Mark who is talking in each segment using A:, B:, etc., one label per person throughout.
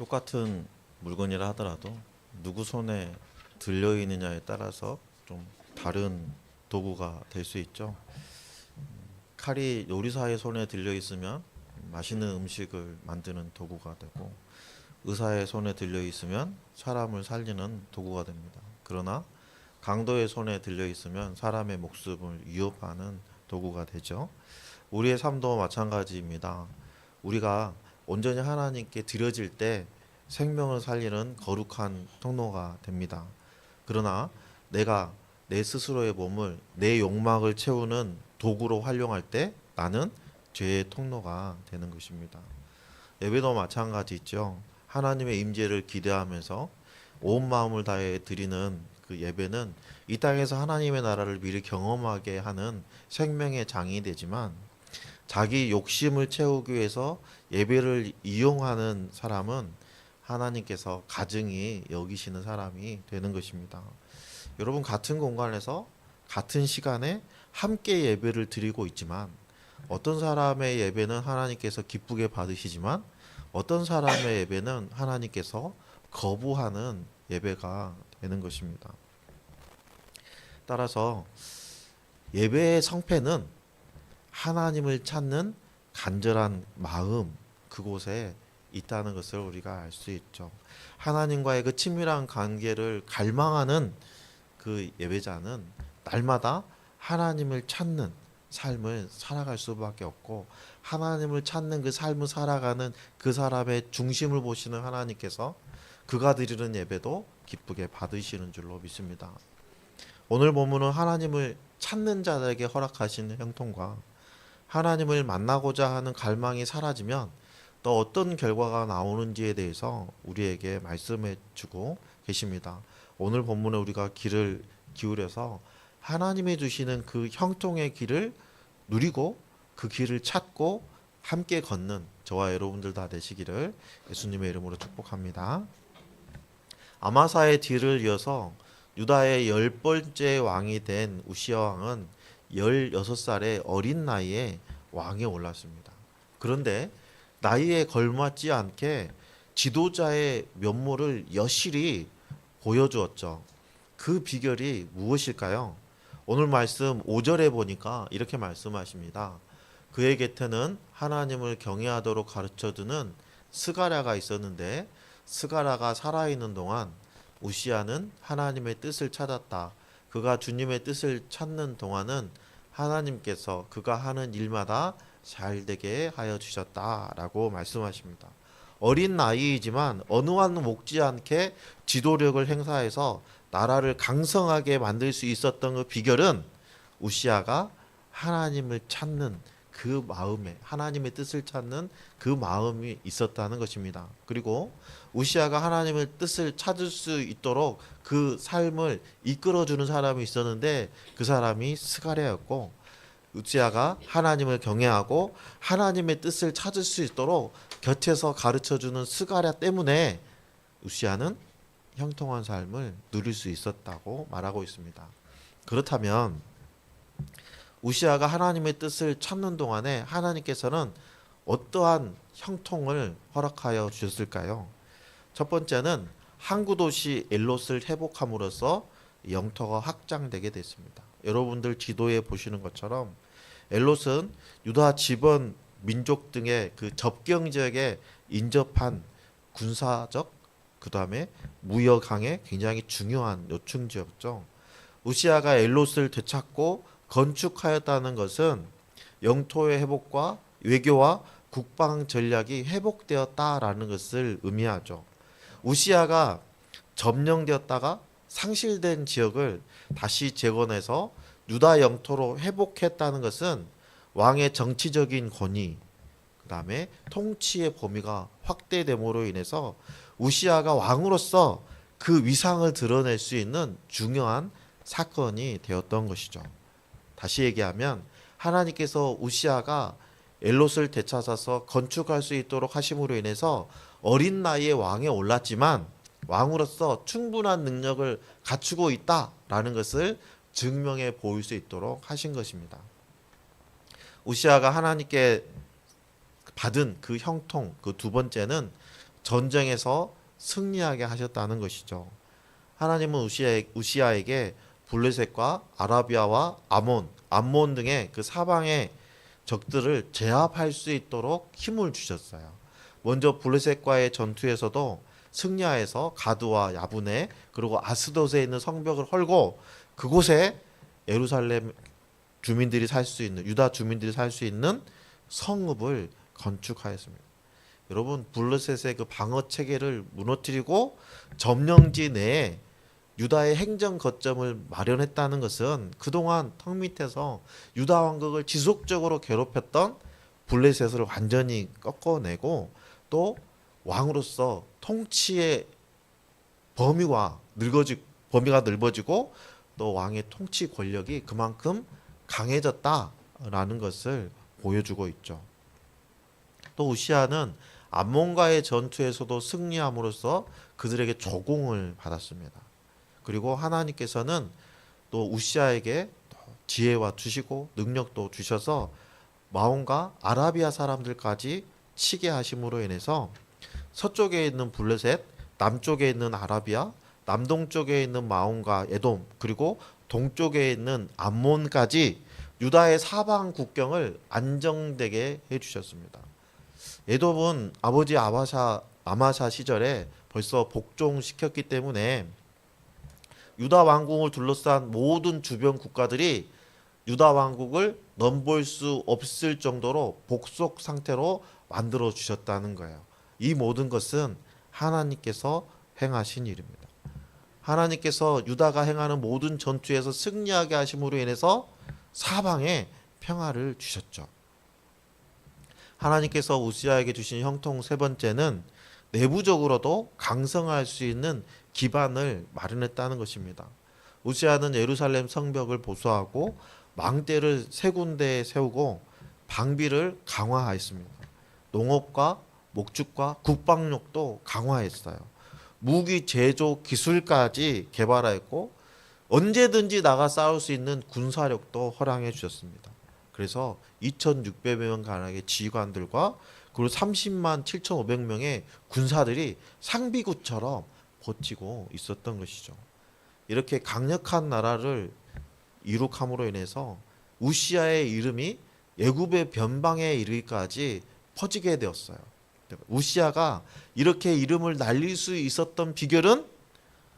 A: 똑같은 물건이라 하더라도 누구 손에 들려 있느냐에 따라서 좀 다른 도구가 될 수 있죠. 음, 칼이 요리사의 손에 들려 있으면 맛있는 음식을 만드는 도구가 되고 의사의 손에 들려 있으면 사람을 살리는 도구가 됩니다. 그러나 강도의 손에 들려 있으면 사람의 목숨을 위협하는 도구가 되죠. 우리의 삶도 마찬가지입니다. 우리가 온전히 하나님께 드려질 때 생명을 살리는 거룩한 통로가 됩니다. 그러나 내가 내 스스로의 몸을 내 욕망을 채우는 도구로 활용할 때 나는 죄의 통로가 되는 것입니다. 예배도 마찬가지죠. 하나님의 임재를 기대하면서 온 마음을 다해 드리는 그 예배는 이 땅에서 하나님의 나라를 미리 경험하게 하는 생명의 장이 되지만 자기 욕심을 채우기 위해서 예배를 이용하는 사람은 하나님께서 가증히 여기시는 사람이 되는 것입니다. 여러분 같은 공간에서 같은 시간에 함께 예배를 드리고 있지만 어떤 사람의 예배는 하나님께서 기쁘게 받으시지만 어떤 사람의 예배는 하나님께서 거부하는 예배가 되는 것입니다. 따라서 예배의 성패는 하나님을 찾는 간절한 마음 그곳에 있다는 것을 우리가 알 수 있죠. 하나님과의 그 친밀한 관계를 갈망하는 그 예배자는 날마다 하나님을 찾는 삶을 살아갈 수밖에 없고 하나님을 찾는 그 삶을 살아가는 그 사람의 중심을 보시는 하나님께서 그가 드리는 예배도 기쁘게 받으시는 줄로 믿습니다. 오늘 본문은 하나님을 찾는 자들에게 허락하시는 형통과 하나님을 만나고자 하는 갈망이 사라지면 또 어떤 결과가 나오는지에 대해서 우리에게 말씀해 주고 계십니다. 오늘 본문에 우리가 귀를 기울여서 하나님이 주시는 그 형통의 길을 누리고 그 길을 찾고 함께 걷는 저와 여러분들 다 되시기를 예수님의 이름으로 축복합니다. 아마사의 뒤를 이어서 유다의 열 번째 왕이 된 우시아 왕은 16살의 어린 나이에 왕에 올랐습니다. 그런데 나이에 걸맞지 않게 지도자의 면모를 여실히 보여주었죠. 그 비결이 무엇일까요? 오늘 말씀 5절에 보니까 이렇게 말씀하십니다. 그의 곁에는 하나님을 경외하도록 가르쳐주는 스가랴가 있었는데 스가랴가 살아있는 동안 우시아는 하나님의 뜻을 찾았다. 그가 주님의 뜻을 찾는 동안은 하나님께서 그가 하는 일마다 잘 되게 하여 주셨다라고 말씀하십니다. 어린 나이이지만 어느 한 목지 않게 지도력을 행사해서 나라를 강성하게 만들 수 있었던 그 비결은 우시아가 하나님을 찾는 그 마음에 하나님의 뜻을 찾는 그 마음이 있었다는 것입니다. 그리고 우시아가 하나님의 뜻을 찾을 수 있도록 그 삶을 이끌어 주는 사람이 있었는데 그 사람이 스가랴였고 우시아가 하나님을 경외하고 하나님의 뜻을 찾을 수 있도록 곁에서 가르쳐 주는 스가랴 때문에 우시아는 형통한 삶을 누릴 수 있었다고 말하고 있습니다. 그렇다면 우시아가 하나님의 뜻을 찾는 동안에 하나님께서는 어떠한 형통을 허락하여 주셨을까요? 첫 번째는 항구 도시 엘롯을 회복함으로써 영토가 확장되게 됐습니다. 여러분들 지도에 보시는 것처럼 엘롯은 유다 지번 민족 등의 그 접경 지역에 인접한 군사적 그다음에 무역항에 굉장히 중요한 요충 지역죠. 우시아가 엘롯을 되찾고 건축하였다는 것은 영토의 회복과 외교와 국방 전략이 회복되었다라는 것을 의미하죠. 우시아가 점령되었다가 상실된 지역을 다시 재건해서 유다 영토로 회복했다는 것은 왕의 정치적인 권위, 그 다음에 통치의 범위가 확대됨으로 인해서 우시아가 왕으로서 그 위상을 드러낼 수 있는 중요한 사건이 되었던 것이죠. 다시 얘기하면 하나님께서 우시아가 엘롯을 되찾아서 건축할 수 있도록 하심으로 인해서 어린 나이에 왕에 올랐지만 왕으로서 충분한 능력을 갖추고 있다라는 것을 증명해 보일 수 있도록 하신 것입니다. 우시아가 하나님께 받은 그 형통 그 두 번째는 전쟁에서 승리하게 하셨다는 것이죠. 하나님은 우시아, 우시아에게 블레셋과 아라비아와 아몬, 암몬 등의 그 사방의 적들을 제압할 수 있도록 힘을 주셨어요. 먼저 블레셋과의 전투에서도 승리하여서 가드와 야분에 그리고 아스돗에 있는 성벽을 헐고 그곳에 예루살렘 주민들이 살 수 있는 유다 주민들이 살 수 있는 성읍을 건축하였습니다. 여러분 블레셋의 그 방어 체계를 무너뜨리고 점령지 내에 유다의 행정 거점을 마련했다는 것은 그동안 턱 밑에서 유다 왕국을 지속적으로 괴롭혔던 블레셋을 완전히 꺾어내고 또 왕으로서 통치의 범위가 늙어지 범위가 넓어지고 또 왕의 통치 권력이 그만큼 강해졌다라는 것을 보여주고 있죠. 또 우시아는 암몬과의 전투에서도 승리함으로써 그들에게 조공을 받았습니다. 그리고 하나님께서는 또 우시아에게 지혜와 주시고 능력도 주셔서 마온과 아라비아 사람들까지 치게 하심으로 인해서 서쪽에 있는 블레셋, 남쪽에 있는 아라비아, 남동쪽에 있는 마온과 에돔, 그리고 동쪽에 있는 암몬까지 유다의 사방 국경을 안정되게 해 주셨습니다. 에돔은 아버지 아바샤 아마샤 시절에 벌써 복종시켰기 때문에 유다 왕국을 둘러싼 모든 주변 국가들이 유다 왕국을 넘볼 수 없을 정도로 복속 상태로 만들어 주셨다는 거예요. 이 모든 것은 하나님께서 행하신 일입니다. 하나님께서 유다가 행하는 모든 전투에서 승리하게 하심으로 인해서 사방에 평화를 주셨죠. 하나님께서 우시아에게 주신 형통 세 번째는 내부적으로도 강성할 수 있는 기반을 마련했다는 것입니다. 우시아는 예루살렘 성벽을 보수하고 망대를 세 군데에 세우고 방비를 강화하였습니다. 농업과 목축과 국방력도 강화했어요. 무기 제조 기술까지 개발하였고 언제든지 나가 싸울 수 있는 군사력도 허락해 주셨습니다. 그래서 2,600명 가량의 지휘관들과 그리고 30만 7,500명의 군사들이 상비구처럼 버티고 있었던 것이죠. 이렇게 강력한 나라를 이룩함으로 인해서 우시아의 이름이 예굽의 변방에 이르기까지 퍼지게 되었어요. 우시아가 이렇게 이름을 날릴 수 있었던 비결은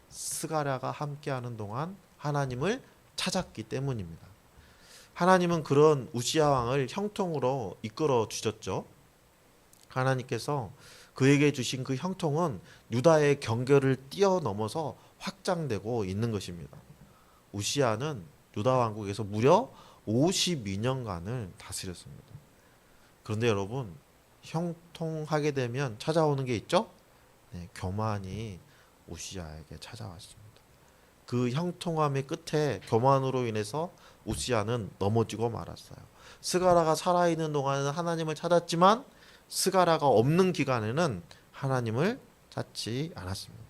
A: 스가랴가 함께하는 동안 하나님을 찾았기 때문입니다. 하나님은 그런 우시아 왕을 형통으로 이끌어 주셨죠. 하나님께서 그에게 주신 그 형통은 유다의 경계를 뛰어넘어서 확장되고 있는 것입니다. 우시아는 유다 왕국에서 무려 52년간을 다스렸습니다. 그런데 여러분 형통하게 되면 찾아오는 게 있죠? 네, 교만이 우시아에게 찾아왔습니다. 그 형통함의 끝에 교만으로 인해서 우시아는 넘어지고 말았어요. 스가라가 살아있는 동안은 하나님을 찾았지만 스가라가 없는 기간에는 하나님을 찾지 않았습니다.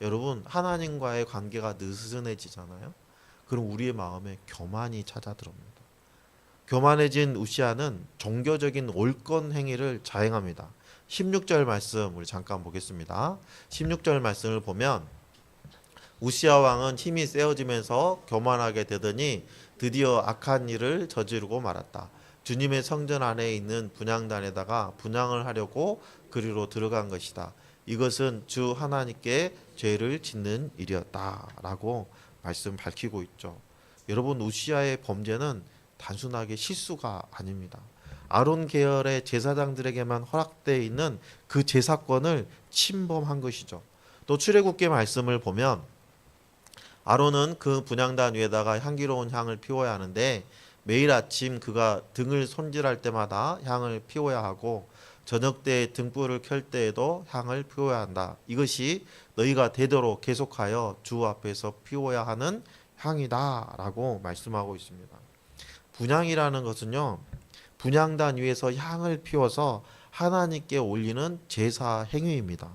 A: 여러분 하나님과의 관계가 느슨해지잖아요. 그럼 우리의 마음에 교만이 찾아들어옵니다. 교만해진 우시아는 종교적인 올건 행위를 자행합니다. 16절 말씀 우리 잠깐 보겠습니다. 16절 말씀을 보면 우시아 왕은 힘이 세어지면서 교만하게 되더니 드디어 악한 일을 저지르고 말았다. 주님의 성전 안에 있는 분향단에다가 분향을 하려고 그리로 들어간 것이다. 이것은 주 하나님께 죄를 짓는 일이었다라고 말씀 밝히고 있죠. 여러분 우시아의 범죄는 단순하게 실수가 아닙니다. 아론 계열의 제사장들에게만 허락되어 있는 그 제사권을 침범한 것이죠. 또 출애굽기 말씀을 보면 아론은 그 분향단 위에다가 향기로운 향을 피워야 하는데 매일 아침 그가 등을 손질할 때마다 향을 피워야 하고 저녁 때 등불을 켤 때에도 향을 피워야 한다. 이것이 너희가 되도록 계속하여 주 앞에서 피워야 하는 향이다라고 말씀하고 있습니다. 분향이라는 것은요. 분향단 위에서 향을 피워서 하나님께 올리는 제사 행위입니다.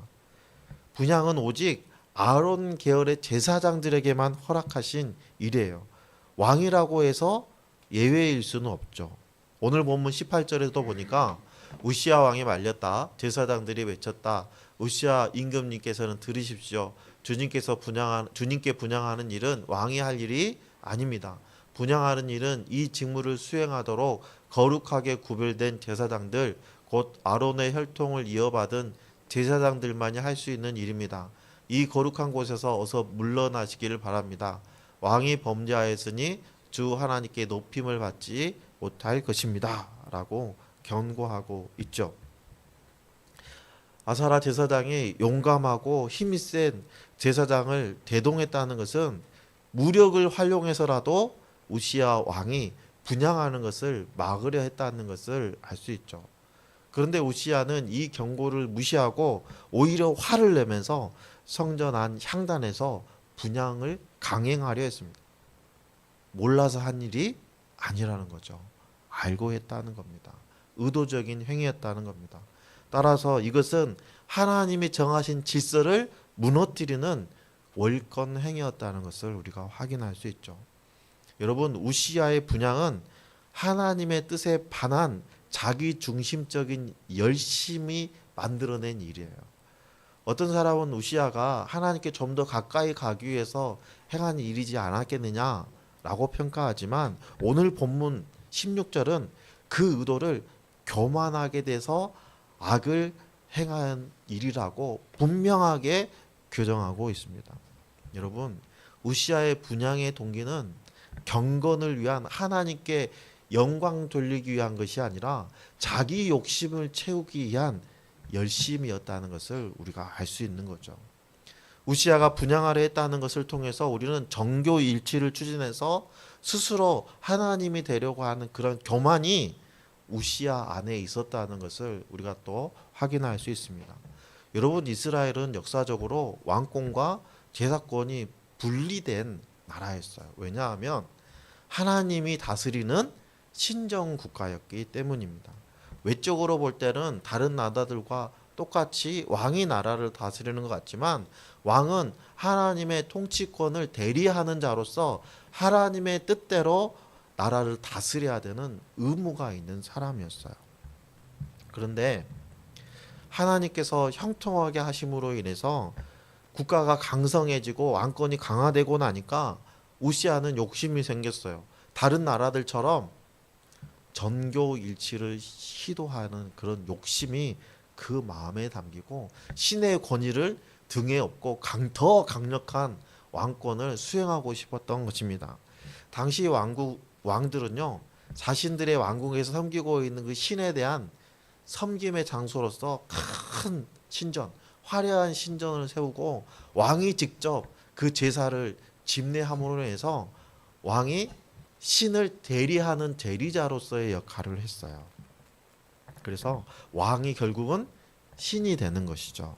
A: 분향은 오직 아론 계열의 제사장들에게만 허락하신 일이에요. 왕이라고 해서 예외일 수는 없죠. 오늘 본문 18절에도 보니까 우시아 왕이 말렸다. 제사장들이 외쳤다. 우시아 임금님께서는 들으십시오. 주님께서 분양한 주님께 분양하는 일은 왕이 할 일이 아닙니다. 분양하는 일은 이 직무를 수행하도록 거룩하게 구별된 제사장들 곧 아론의 혈통을 이어받은 제사장들만이 할 수 있는 일입니다. 이 거룩한 곳에서 어서 물러나시기를 바랍니다. 왕이 범죄하였으니 주 하나님께 높임을 받지 못할 것입니다.라고 경고하고 있죠. 아사라 제사장이 용감하고 힘이 센 제사장을 대동했다는 것은 무력을 활용해서라도 우시아 왕이 분양하는 것을 막으려 했다는 것을 알 수 있죠. 그런데 우시아는 이 경고를 무시하고 오히려 화를 내면서 성전 안 향단에서 분양을 강행하려 했습니다. 몰라서 한 일이 아니라는 거죠. 알고 했다는 겁니다. 의도적인 행위였다는 겁니다. 따라서 이것은 하나님이 정하신 질서를 무너뜨리는 월권 행위였다는 것을 우리가 확인할 수 있죠. 여러분 우시아의 분양은 하나님의 뜻에 반한 자기 중심적인 열심히 만들어낸 일이에요. 어떤 사람은 우시아가 하나님께 좀 더 가까이 가기 위해서 행한 일이지 않았겠느냐라고 평가하지만 오늘 본문 16절은 그 의도를 교만하게 돼서 악을 행한 일이라고 분명하게 규정하고 있습니다. 여러분 우시아의 분양의 동기는 경건을 위한 하나님께 영광 돌리기 위한 것이 아니라 자기 욕심을 채우기 위한 열심이었다는 것을 우리가 알 수 있는 거죠. 우시아가 분양하려 했다는 것을 통해서 우리는 정교 일치를 추진해서 스스로 하나님이 되려고 하는 그런 교만이 우시아 안에 있었다는 것을 우리가 또 확인할 수 있습니다. 여러분 이스라엘은 역사적으로 왕권과 제사권이 분리된 나라였어요. 왜냐하면 하나님이 다스리는 신정 국가였기 때문입니다. 외적으로 볼 때는 다른 나라들과 똑같이 왕이 나라를 다스리는 것 같지만 왕은 하나님의 통치권을 대리하는 자로서 하나님의 뜻대로 나라를 다스려야 되는 의무가 있는 사람이었어요. 그런데 하나님께서 형통하게 하심으로 인해서 국가가 강성해지고 왕권이 강화되고 나니까 우시아는 욕심이 생겼어요. 다른 나라들처럼 전교 일치를 시도하는 그런 욕심이 그 마음에 담기고 신의 권위를 등에 업고 강, 더 강력한 왕권을 수행하고 싶었던 것입니다. 당시 왕국 왕들은요 자신들의 왕국에서 섬기고 있는 그 신에 대한 섬김의 장소로서 큰 신전, 화려한 신전을 세우고 왕이 직접 그 제사를 집례함으로 해서 왕이 신을 대리하는 대리자로서의 역할을 했어요. 그래서 왕이 결국은 신이 되는 것이죠.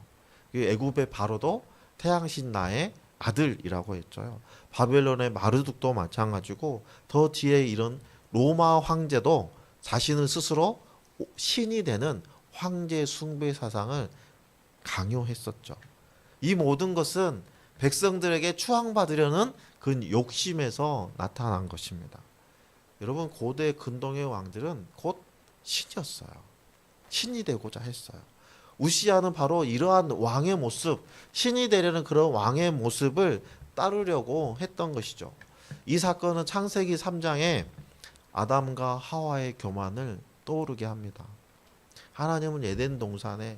A: 애굽의 바로도 태양신 나의 아들이라고 했죠. 바벨론의 마르둑도 마찬가지고 더 뒤에 이런 로마 황제도 자신을 스스로 신이 되는 황제 숭배 사상을 강요했었죠. 이 모든 것은 백성들에게 추앙받으려는 그 욕심에서 나타난 것입니다. 여러분 고대 근동의 왕들은 곧 신이었어요. 신이 되고자 했어요. 우시아는 바로 이러한 왕의 모습, 신이 되려는 그런 왕의 모습을 따르려고 했던 것이죠. 이 사건은 창세기 3장에 아담과 하와의 교만을 떠오르게 합니다. 하나님은 에덴 동산에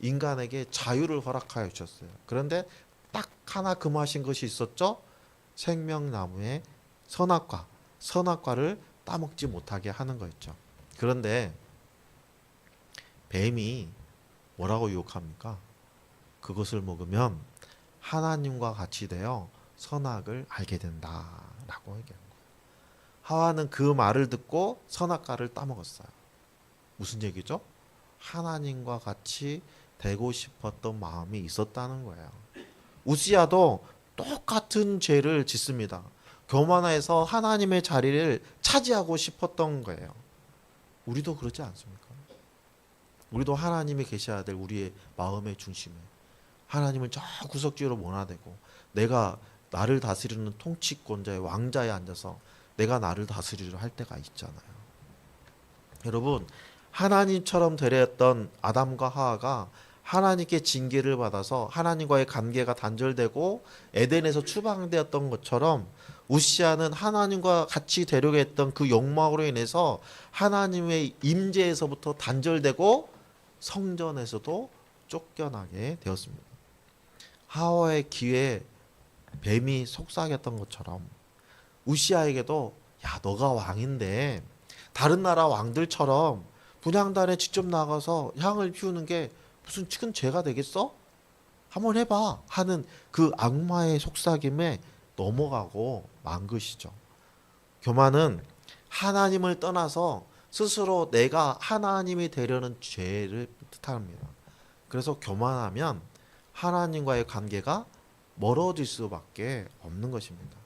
A: 인간에게 자유를 허락하여 주셨어요. 그런데 딱 하나 금하신 것이 있었죠. 생명나무의 선악과, 선악과를 따먹지 못하게 하는 거였죠. 그런데 뱀이 뭐라고 유혹합니까? 그것을 먹으면 하나님과 같이 되어 선악을 알게 된다라고 얘기한 거예요. 하와는 그 말을 듣고 선악과를 따먹었어요. 무슨 얘기죠? 하나님과 같이 되고 싶었던 마음이 있었다는 거예요. 우시아도 똑같은 죄를 짓습니다. 교만해서 하나님의 자리를 차지하고 싶었던 거예요. 우리도 그렇지 않습니까? 우리도 하나님이 계셔야 될 우리의 마음의 중심에 하나님을 저 구석지로 몰아내고 내가 나를 다스리는 통치권자의 왕자에 앉아서 내가 나를 다스리려 할 때가 있잖아요. 여러분 하나님처럼 되려했던 아담과 하와가 하나님께 징계를 받아서 하나님과의 관계가 단절되고 에덴에서 추방되었던 것처럼 우시아는 하나님과 같이 되려고 했던 그 욕망으로 인해서 하나님의 임재에서부터 단절되고 성전에서도 쫓겨나게 되었습니다. 하와의 귀에 뱀이 속삭였던 것처럼 우시아에게도 야 너가 왕인데 다른 나라 왕들처럼 분향단에 직접 나가서 향을 피우는 게 무슨 큰 죄가 되겠어? 한번 해봐 하는 그 악마의 속삭임에 넘어가고 만 것이죠. 교만은 하나님을 떠나서 스스로 내가 하나님이 되려는 죄를 뜻합니다. 그래서 교만하면 하나님과의 관계가 멀어질 수밖에 없는 것입니다.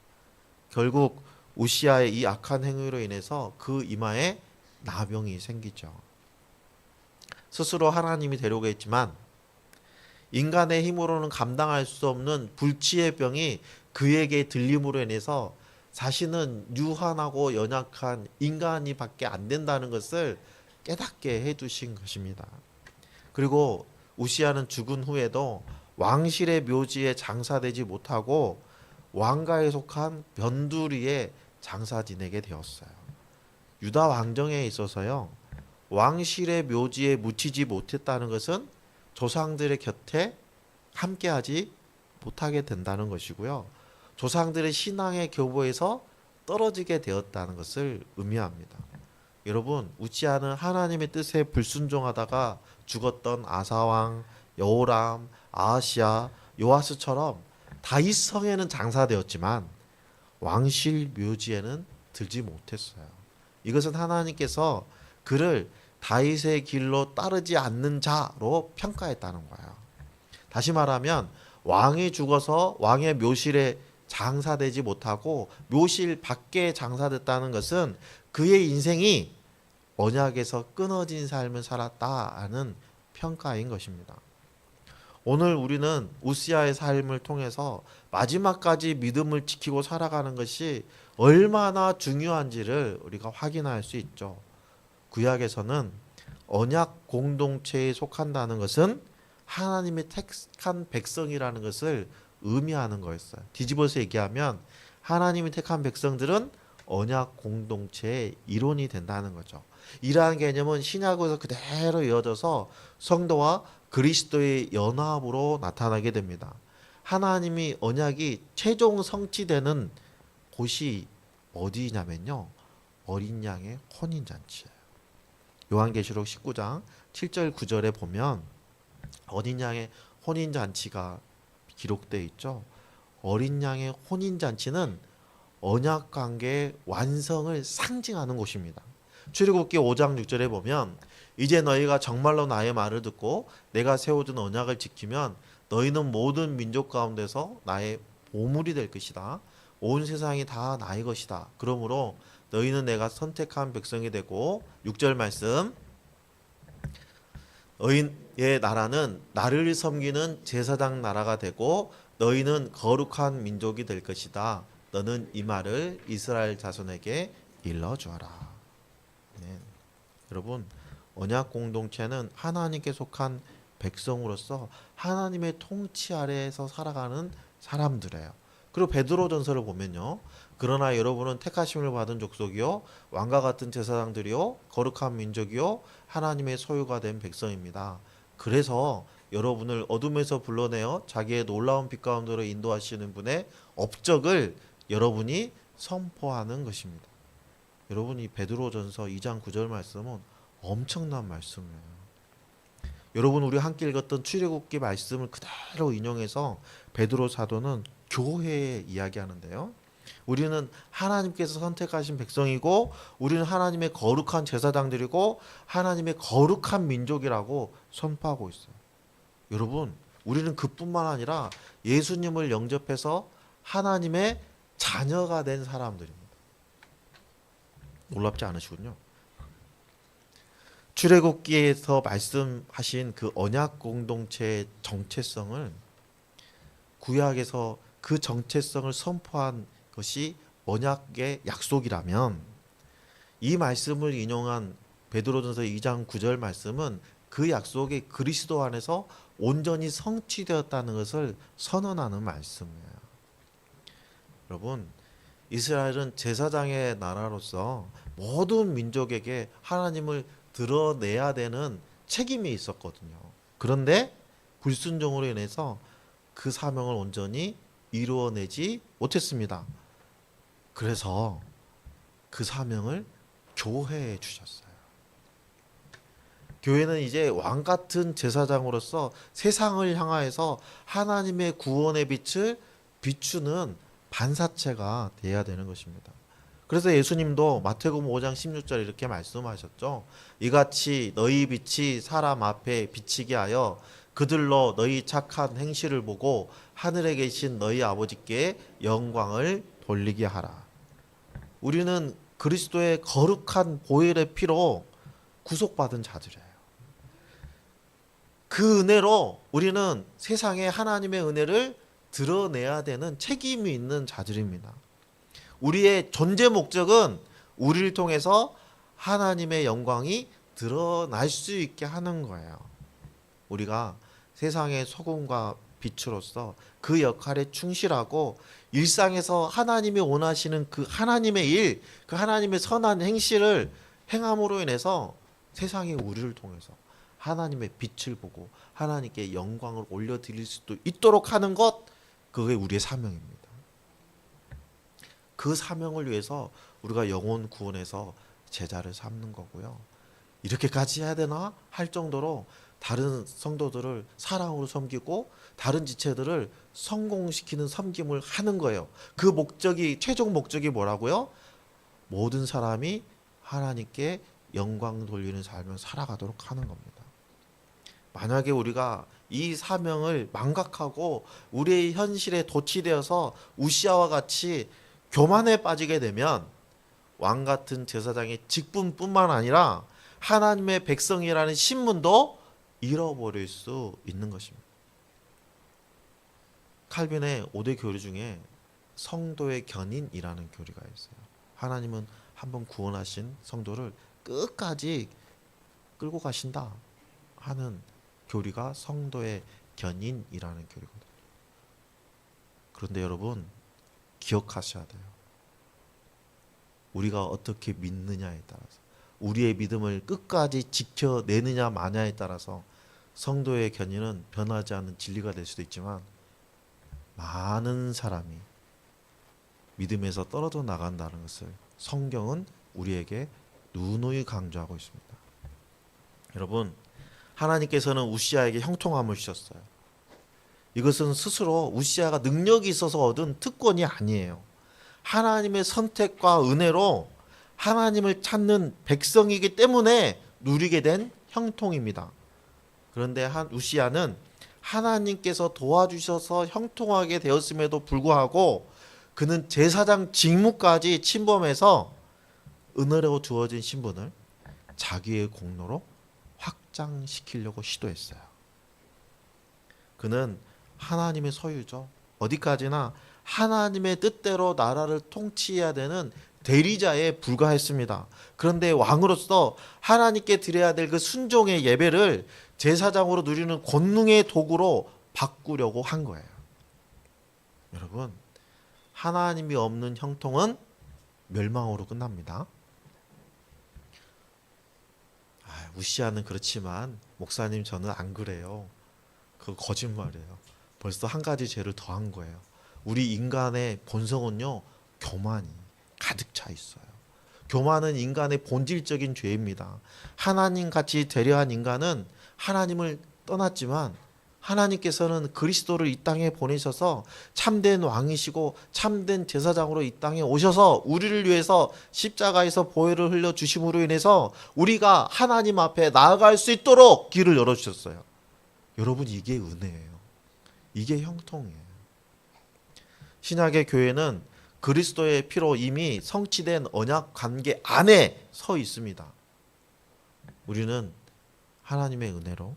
A: 결국 우시아의 이 악한 행위로 인해서 그 이마에 나병이 생기죠. 스스로 하나님이 되려고 했지만 인간의 힘으로는 감당할 수 없는 불치의 병이 그에게 들림으로 인해서 자신은 유한하고 연약한 인간이 밖에 안 된다는 것을 깨닫게 해두신 것입니다. 그리고 우시아는 죽은 후에도 왕실의 묘지에 장사되지 못하고 왕가에 속한 변두리에 장사 지내게 되었어요. 유다 왕정에 있어서요. 왕실의 묘지에 묻히지 못했다는 것은 조상들의 곁에 함께하지 못하게 된다는 것이고요. 조상들의 신앙의 교보에서 떨어지게 되었다는 것을 의미합니다. 여러분, 우치아는 하나님의 뜻에 불순종하다가 죽었던 아사왕, 여호람, 아하시아, 요아스처럼 다윗 성에는 장사되었지만 왕실 묘지에는 들지 못했어요. 이것은 하나님께서 그를 다윗의 길로 따르지 않는 자로 평가했다는 거예요. 다시 말하면 왕이 죽어서 왕의 묘실에 장사되지 못하고 묘실 밖에 장사됐다는 것은 그의 인생이 언약에서 끊어진 삶을 살았다는 평가인 것입니다. 오늘 우리는 우시아의 삶을 통해서 마지막까지 믿음을 지키고 살아가는 것이 얼마나 중요한지를 우리가 확인할 수 있죠. 구약에서는 언약 공동체에 속한다는 것은 하나님의 택한 백성이라는 것을 의미하는 거였어요. 뒤집어서 얘기하면 하나님이 택한 백성들은 언약 공동체의 일원이 된다는 거죠. 이러한 개념은 신약에서 그대로 이어져서 성도와 그리스도의 연합으로 나타나게 됩니다. 하나님이 언약이 최종 성취되는 곳이 어디냐면요. 어린 양의 혼인 잔치예요. 요한계시록 19장 7절 9절에 보면 어린 양의 혼인 잔치가 기록되어 있죠. 어린 양의 혼인 잔치는 언약 관계의 완성을 상징하는 곳입니다. 출애굽기 5장 6절에 보면 이제 너희가 정말로 나의 말을 듣고 내가 세워둔 언약을 지키면 너희는 모든 민족 가운데서 나의 보물이 될 것이다. 온 세상이 다 나의 것이다. 그러므로 너희는 내가 선택한 백성이 되고 6절 말씀 너희의 나라는 나를 섬기는 제사장 나라가 되고 너희는 거룩한 민족이 될 것이다. 너는 이 말을 이스라엘 자손에게 일러 주어라. 네. 여러분 언약 공동체는 하나님께 속한 백성으로서 하나님의 통치 아래에서 살아가는 사람들이에요. 그리고 베드로전서를 보면요. 그러나 여러분은 택하심을 받은 족속이요 왕과 같은 제사장들이요 거룩한 민족이요 하나님의 소유가 된 백성입니다. 그래서 여러분을 어둠에서 불러내어 자기의 놀라운 빛 가운데로 인도하시는 분의 업적을 여러분이 선포하는 것입니다. 여러분이 베드로전서 2장 9절 말씀은 엄청난 말씀이에요. 여러분 우리 함께 읽었던 출애굽기 말씀을 그대로 인용해서 베드로 사도는 교회에 이야기하는데요. 우리는 하나님께서 선택하신 백성이고 우리는 하나님의 거룩한 제사장들이고 하나님의 거룩한 민족이라고 선포하고 있어요. 여러분, 우리는 그뿐만 아니라 예수님을 영접해서 하나님의 자녀가 된 사람들입니다. 놀랍지 않으시군요. 출애굽기에서 말씀하신 그 언약 공동체의 정체성을 구약에서 그 정체성을 선포한 것이 언약의 약속이라면 이 말씀을 인용한 베드로전서 2장 9절 말씀은 그 약속이 그리스도 안에서 온전히 성취되었다는 것을 선언하는 말씀이에요. 여러분, 이스라엘은 제사장의 나라로서 모든 민족에게 하나님을 드러내야 되는 책임이 있었거든요. 그런데 불순종으로 인해서 그 사명을 온전히 이루어내지 못했습니다. 그래서 그 사명을 교회에 주셨어요. 교회는 이제 왕 같은 제사장으로서 세상을 향하여서 하나님의 구원의 빛을 비추는 반사체가 돼야 되는 것입니다. 그래서 예수님도 마태복음 5장 16절 이렇게 말씀하셨죠. 이같이 너희 빛이 사람 앞에 비치게 하여 그들로 너희 착한 행실을 보고 하늘에 계신 너희 아버지께 영광을 돌리게 하라. 우리는 그리스도의 거룩한 보혈의 피로 구속받은 자들이에요. 그 은혜로 우리는 세상에 하나님의 은혜를 드러내야 되는 책임이 있는 자들입니다. 우리의 존재 목적은 우리를 통해서 하나님의 영광이 드러날 수 있게 하는 거예요. 우리가 세상의 소금과 빛으로서 그 역할에 충실하고 일상에서 하나님이 원하시는 그 하나님의 일, 그 하나님의 선한 행실을 행함으로 인해서 세상이 우리를 통해서 하나님의 빛을 보고 하나님께 영광을 올려드릴 수도 있도록 하는 것, 그게 우리의 사명입니다. 그 사명을 위해서 우리가 영혼 구원해서 제자를 삼는 거고요. 이렇게까지 해야 되나 할 정도로 다른 성도들을 사랑으로 섬기고 다른 지체들을 성공시키는 섬김을 하는 거예요. 그 목적이 최종 목적이 뭐라고요? 모든 사람이 하나님께 영광 돌리는 삶을 살아가도록 하는 겁니다. 만약에 우리가 이 사명을 망각하고 우리의 현실에 도취되어서 우시아와 같이 교만에 빠지게 되면 왕 같은 제사장의 직분뿐만 아니라 하나님의 백성이라는 신분도 잃어버릴 수 있는 것입니다. 칼빈의 5대 교리 중에 성도의 견인이라는 교리가 있어요. 하나님은 한번 구원하신 성도를 끝까지 끌고 가신다 하는 교리가 성도의 견인이라는 교리거든요. 그런데 여러분 기억하셔야 돼요. 우리가 어떻게 믿느냐에 따라서 우리의 믿음을 끝까지 지켜내느냐 마냐에 따라서 성도의 견인은 변하지 않는 진리가 될 수도 있지만 많은 사람이 믿음에서 떨어져 나간다는 것을 성경은 우리에게 누누이 강조하고 있습니다. 여러분, 하나님께서는 우시아에게 형통함을 주셨어요. 이것은 스스로 우시아가 능력이 있어서 얻은 특권이 아니에요. 하나님의 선택과 은혜로 하나님을 찾는 백성이기 때문에 누리게 된 형통입니다. 그런데 한 우시아는 하나님께서 도와주셔서 형통하게 되었음에도 불구하고 그는 제사장 직무까지 침범해서 은혜로 주어진 신분을 자기의 공로로 확장시키려고 시도했어요. 그는 하나님의 소유죠. 어디까지나 하나님의 뜻대로 나라를 통치해야 되는 대리자에 불과했습니다. 그런데 왕으로서 하나님께 드려야 될 그 순종의 예배를 제사장으로 누리는 권능의 도구로 바꾸려고 한 거예요. 여러분, 하나님이 없는 형통은 멸망으로 끝납니다. 아, 우시아는 그렇지만 목사님 저는 안 그래요. 그 거짓말이에요. 벌써 한 가지 죄를 더한 거예요. 우리 인간의 본성은요 교만이 가득 차 있어요. 교만은 인간의 본질적인 죄입니다. 하나님 같이 되려한 인간은 하나님을 떠났지만 하나님께서는 그리스도를 이 땅에 보내셔서 참된 왕이시고 참된 제사장으로 이 땅에 오셔서 우리를 위해서 십자가에서 보혈을 흘려 주심으로 인해서 우리가 하나님 앞에 나아갈 수 있도록 길을 열어 주셨어요. 여러분 이게 은혜예요. 이게 형통이에요. 신약의 교회는 그리스도의 피로 이미 성취된 언약 관계 안에 서 있습니다. 우리는 하나님의 은혜로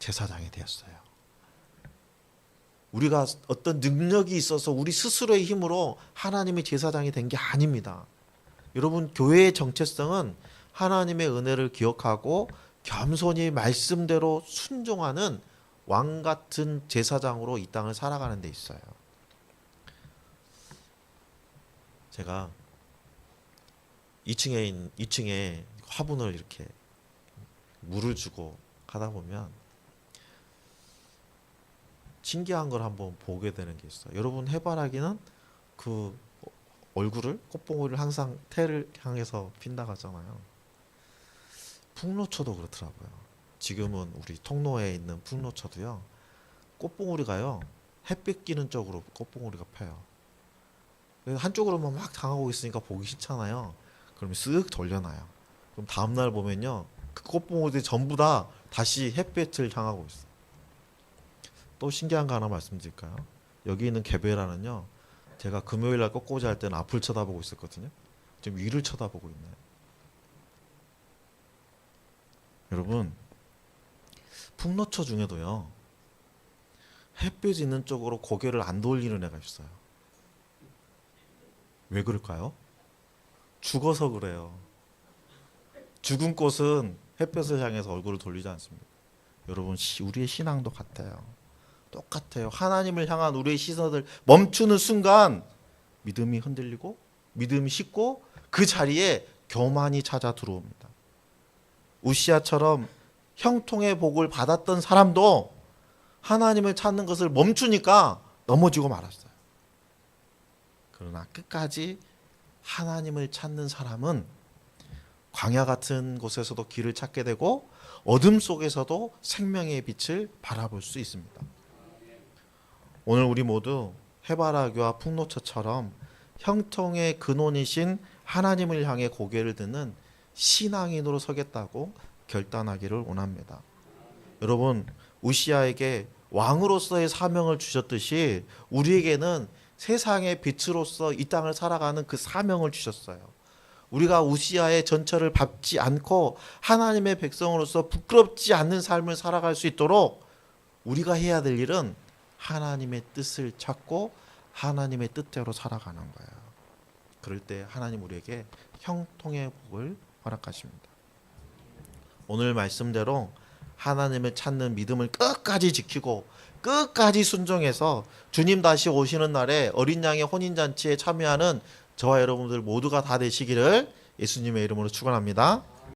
A: 제사장이 되었어요. 우리가 어떤 능력이 있어서 우리 스스로의 힘으로 하나님의 제사장이 된 게 아닙니다. 여러분 교회의 정체성은 하나님의 은혜를 기억하고 겸손히 말씀대로 순종하는 왕 같은 제사장으로 이 땅을 살아가는 데 있어요. 제가 2층에 있는 2층에 화분을 이렇게 물을 주고 하다 보면 신기한 걸 한번 보게 되는 게 있어요. 여러분 해바라기는 그 얼굴을 꽃봉오리를 항상 태를 향해서 핀다고 하잖아요. 풍로초도 그렇더라고요. 지금은 우리 통로에 있는 풍로초도요. 꽃봉오리가요. 햇빛 끼는 쪽으로 꽃봉오리가 펴요. 한쪽으로만 막 당하고 있으니까 보기 싫잖아요. 그러면 쓱 돌려놔요. 그럼 다음 날 보면요. 그 꽃봉오리들이 전부 다 다시 햇빛을 향하고 있어요. 또 신기한 거 하나 말씀드릴까요? 여기 있는 개베라는요. 제가 금요일 날 꽃꽂이 할 때는 앞을 쳐다보고 있었거든요. 지금 위를 쳐다보고 있네요. 여러분, 풍노초 중에도요. 햇빛 있는 쪽으로 고개를 안 돌리는 애가 있어요. 왜 그럴까요? 죽어서 그래요. 죽은 꽃은 햇볕을 향해서 얼굴을 돌리지 않습니다. 여러분, 시- 우리의 신앙도 같아요. 똑같아요. 하나님을 향한 우리의 시선을 멈추는 순간 믿음이 흔들리고 믿음이 식고 그 자리에 교만이 찾아 들어옵니다. 우시아처럼 형통의 복을 받았던 사람도 하나님을 찾는 것을 멈추니까 넘어지고 말았어요. 그러나 끝까지 하나님을 찾는 사람은 광야 같은 곳에서도 길을 찾게 되고 어둠 속에서도 생명의 빛을 바라볼 수 있습니다. 오늘 우리 모두 해바라기와 풍노처처럼 형통의 근원이신 하나님을 향해 고개를 드는 신앙인으로 서겠다고 결단하기를 원합니다. 여러분 우시아에게 왕으로서의 사명을 주셨듯이 우리에게는 세상의 빛으로서 이 땅을 살아가는 그 사명을 주셨어요. 우리가 우시아의 전철을 밟지 않고 하나님의 백성으로서 부끄럽지 않는 삶을 살아갈 수 있도록 우리가 해야 될 일은 하나님의 뜻을 찾고 하나님의 뜻대로 살아가는 거예요. 그럴 때 하나님 우리에게 형통의 복을 허락하십니다. 오늘 말씀대로 하나님을 찾는 믿음을 끝까지 지키고 끝까지 순종해서 주님 다시 오시는 날에 어린 양의 혼인 잔치에 참여하는 저와 여러분들 모두가 다 되시기를 예수님의 이름으로 축원합니다.